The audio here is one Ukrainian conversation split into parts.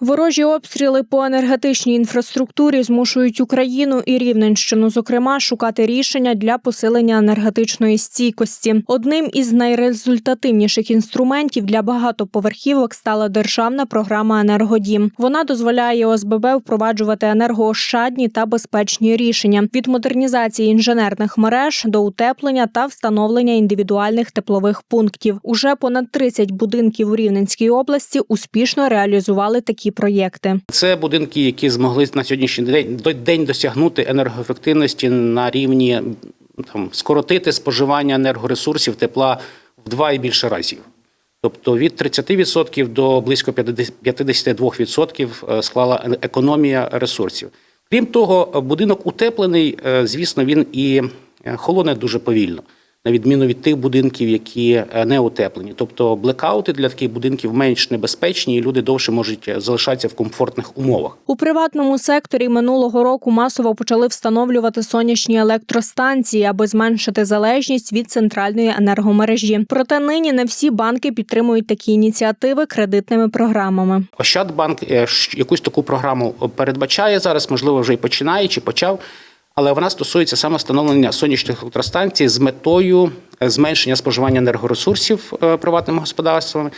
Ворожі обстріли по енергетичній інфраструктурі змушують Україну і Рівненщину, зокрема, шукати рішення для посилення енергетичної стійкості. Одним із найрезультативніших інструментів для багатоповерхівок стала державна програма Енергодім. Вона дозволяє ОСББ впроваджувати енергоощадні та безпечні рішення від модернізації інженерних мереж до утеплення та встановлення індивідуальних теплових пунктів. Уже понад 30 будинків у Рівненській області успішно реалізували такі проєкти. Це будинки, які змогли на сьогоднішній день, до- день досягнути енергоефективності на рівні там, скоротити споживання енергоресурсів тепла в два і більше разів. Тобто від 30% до близько 50 52% е, склала економія ресурсів. Крім того, будинок утеплений, е, звісно, він і е, холоне дуже повільно, на відміну від тих будинків, які е, не утеплені. Тобто блекаути для таких будинків менш небезпечні, і люди довше можуть е, залишатися в комфортних умовах. У приватному секторі минулого року масово почали встановлювати сонячні електростанції, аби зменшити залежність від центральної енергомережі. Проте нині не всі банки підтримують такі ініціативи кредитними програмами. Ощадбанк е, якусь таку програму передбачає зараз, можливо, вже і починає чи почав. Але вона стосується саме встановлення сонячних електростанцій з метою е, зменшення споживання енергоресурсів е, приватними господарствами.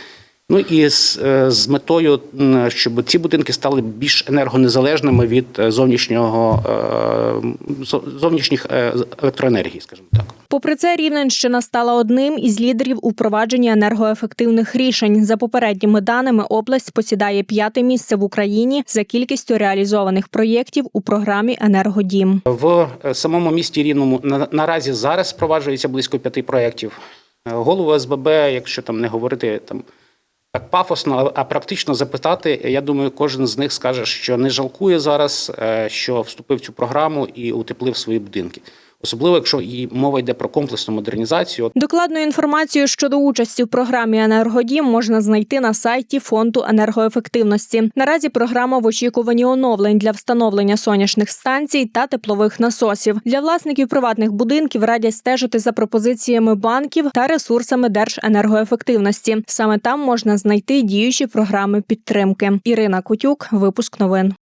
Ну і з, е, з метою, щоб ці будинки стали більш енергонезалежними від зовнішнього зовнішніх електроенергії, скажімо. Попри це, Рівненщина стала одним із лідерів у впровадженні енергоефективних рішень. За попередніми даними, область посідає п'яте місце в Україні за кількістю реалізованих проєктів у програмі Енергодім. В е, самому місті Рівному на- наразі зараз впроваджується близько п'яти проєктів. Е, Голову СББ, якщо там не говорити там так пафосно, а практично запитати, я думаю, кожен з них скаже, що не жалкує зараз, е, що вступив в цю програму і утеплив свої будинки. Особливо, якщо і мова йде про комплексну модернізацію. Докладну інформацію щодо участі в програмі Енергодім можна знайти на сайті фонду енергоефективності. Наразі програма в очікуванні оновлень для встановлення сонячних станцій та теплових насосів. Для власників приватних будинків радять стежити за пропозиціями банків та ресурсами Держенергоефективності. Саме там можна знайти діючі програми підтримки. Ірина Кутюк, випуск новин.